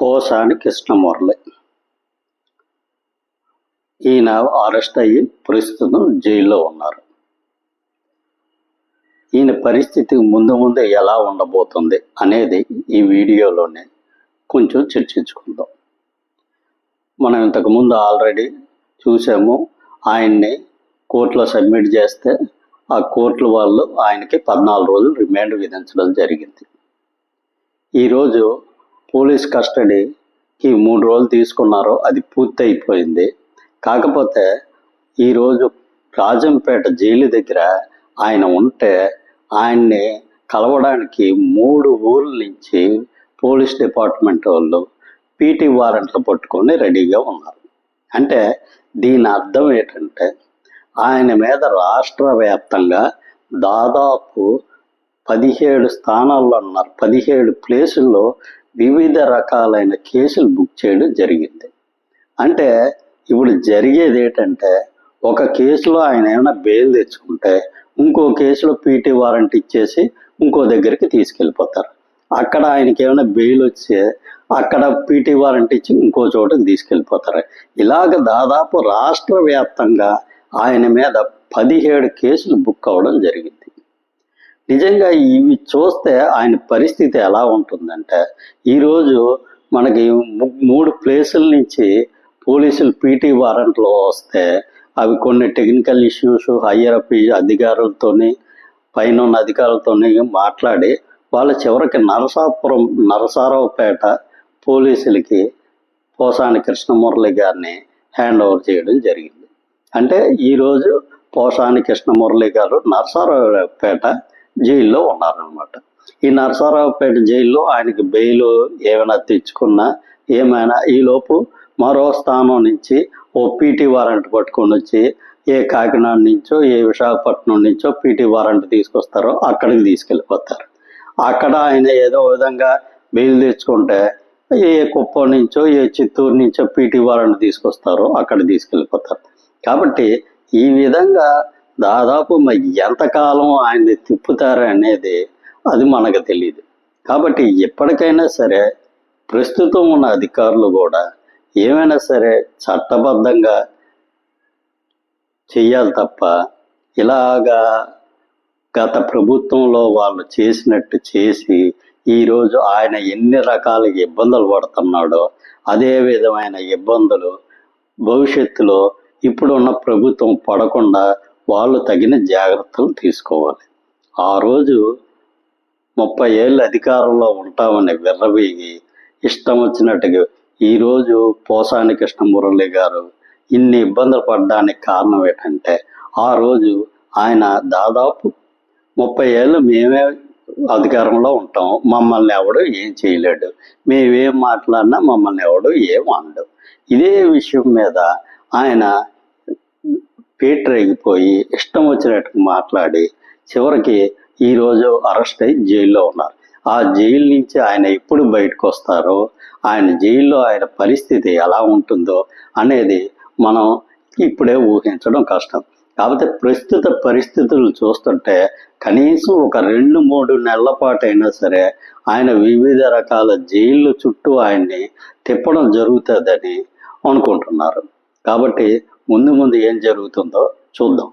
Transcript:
పోసాని కృష్ణమురళి. ఈయన అరెస్ట్ అయ్యి ప్రస్తుతం జైల్లో ఉన్నారు. ఈయన పరిస్థితి ముందు ముందు ఎలా ఉండబోతుంది అనేది ఈ వీడియోలోనే కొంచెం చర్చించుకుందాం. మనం ఇంతకుముందు ఆల్రెడీ చూసాము ఆయన్ని కోర్టులో సబ్మిట్ చేస్తే ఆ కోర్టుల వాళ్ళు ఆయనకి పద్నాలుగు రోజులు రిమాండ్ విధించడం జరిగింది. ఈరోజు పోలీస్ కస్టడీకి మూడు రోజులు తీసుకున్నారో అది పూర్తి అయిపోయింది కాకపోతే ఈరోజు రాజంపేట జైలు దగ్గర ఆయన ఉంటే ఆయన్ని కలవడానికి మూడు ఊర్ల నుంచి పోలీస్ డిపార్ట్మెంట్ వాళ్ళు పీటీ వారెంట్లు పట్టుకొని రెడీగా ఉన్నారు. అంటే దీని అర్థం ఏంటంటే ఆయన మీద రాష్ట్ర వ్యాప్తంగా దాదాపు పదిహేడు స్థానాల్లో ఉన్నారు. పదిహేడు ప్లేసుల్లో వివిధ రకాలైన కేసులు బుక్ చేయడం జరిగింది. అంటే ఇప్పుడు జరిగేది ఏంటంటే ఒక కేసులో ఆయన ఏమైనా బెయిల్ తెచ్చుకుంటే ఇంకో కేసులో పీటీ వారెంట్ ఇచ్చేసి ఇంకో దగ్గరికి తీసుకెళ్ళిపోతారు. అక్కడ ఆయనకి ఏమైనా బెయిల్ వచ్చే అక్కడ పీటీ వారెంట్ ఇచ్చి ఇంకో చోటకి తీసుకెళ్ళిపోతారు. ఇలాగ దాదాపు రాష్ట్ర వ్యాప్తంగా ఆయన మీద పదిహేడు కేసులు బుక్ అవ్వడం జరిగింది. నిజంగా ఇవి చూస్తే ఆయన పరిస్థితి ఎలా ఉంటుందంటే ఈరోజు మనకి మూడు ప్లేసుల నుంచి పోలీసులు పీటీ వారెంట్లో వస్తే అవి కొన్ని టెక్నికల్ ఇష్యూస్ హయ్యర్ అప్ అధికారులతోని పైన ఉన్న అధికారులతోని మాట్లాడి వాళ్ళ చివరికి నరసాపురం నరసారావుపేట పోలీసులకి పోసాని కృష్ణమురళి గారిని హ్యాండ్ ఓవర్ చేయడం జరిగింది. అంటే ఈరోజు పోసాని కృష్ణమురళి గారు నరసారావుపేట జైల్లో ఉన్నారనమాట ఈ నరసారావుపేట జైల్లో ఆయనకి బెయిల్ ఏమైనా తెచ్చుకున్నా ఏమైనా ఈలోపు మరో స్థానం నుంచి ఓ పీటీ వారెంట్ పట్టుకొని వచ్చి ఏ కాకినాడ నుంచో ఏ విశాఖపట్నం నుంచో పీటీ వారెంట్ తీసుకొస్తారో అక్కడికి తీసుకెళ్ళిపోతారు. అక్కడ ఆయన ఏదో విధంగా బెయిల్ తెచ్చుకుంటే ఏ కుప్పం నుంచో ఏ చిత్తూరు నుంచో పీటీ వారెంట్ తీసుకొస్తారో అక్కడ తీసుకెళ్ళిపోతారు. కాబట్టి ఈ విధంగా దాదాపు ఎంతకాలం ఆయన్ని తిప్పుతారు అనేది అది మనకు తెలియదు కాబట్టి ఎప్పటికైనా సరే ప్రస్తుతం ఉన్న అధికారులు కూడా ఏమైనా సరే చట్టబద్ధంగా చేయాలి తప్ప ఇలాగా గత ప్రభుత్వంలో వాళ్ళు చేసినట్టు చేసి ఈరోజు ఆయన ఎన్ని రకాల ఇబ్బందులు పడుతున్నాడో అదే విధమైన ఇబ్బందులు భవిష్యత్తులో ఇప్పుడున్న ప్రభుత్వం పడకుండా వాళ్ళు తగిన జాగ్రత్తలు తీసుకోవాలి. ఆ రోజు ముప్పై ఏళ్ళు అధికారంలో ఉంటామని విర్రవీగి ఇష్టం వచ్చినట్టుగా ఈరోజు పోసాని కృష్ణమురళి గారు ఇన్ని ఇబ్బందులు పడడానికి కారణం ఏంటంటే ఆ రోజు ఆయన దాదాపు ముప్పై ఏళ్ళు మేమే అధికారంలో ఉంటాం. మమ్మల్ని ఎవడు ఏం చేయలేడు. మేమేం మాట్లాడినా మమ్మల్ని ఎవడు ఏం అనడు. ఇదే విషయం మీద ఆయన పీటరేగిపోయి ఇష్టం వచ్చినట్టు మాట్లాడి చివరికి ఈరోజు అరెస్ట్ అయ్యి జైల్లో ఉన్నారు. ఆ జైలు నుంచి ఆయన ఎప్పుడు బయటకు వస్తారో ఆయన జైల్లో ఆయన పరిస్థితి ఎలా ఉంటుందో అనేది మనం ఇప్పుడే ఊహించడం కష్టం. కాకపోతే ప్రస్తుత పరిస్థితులు చూస్తుంటే కనీసం ఒక రెండు మూడు నెలల పాటు అయినా సరే ఆయన వివిధ రకాల జైళ్ళు చుట్టూ ఆయన్ని తిప్పడం జరుగుతుందని అనుకుంటున్నారు. కాబట్టి ముందు ముందు ఏం జరుగుతుందో చూద్దాం.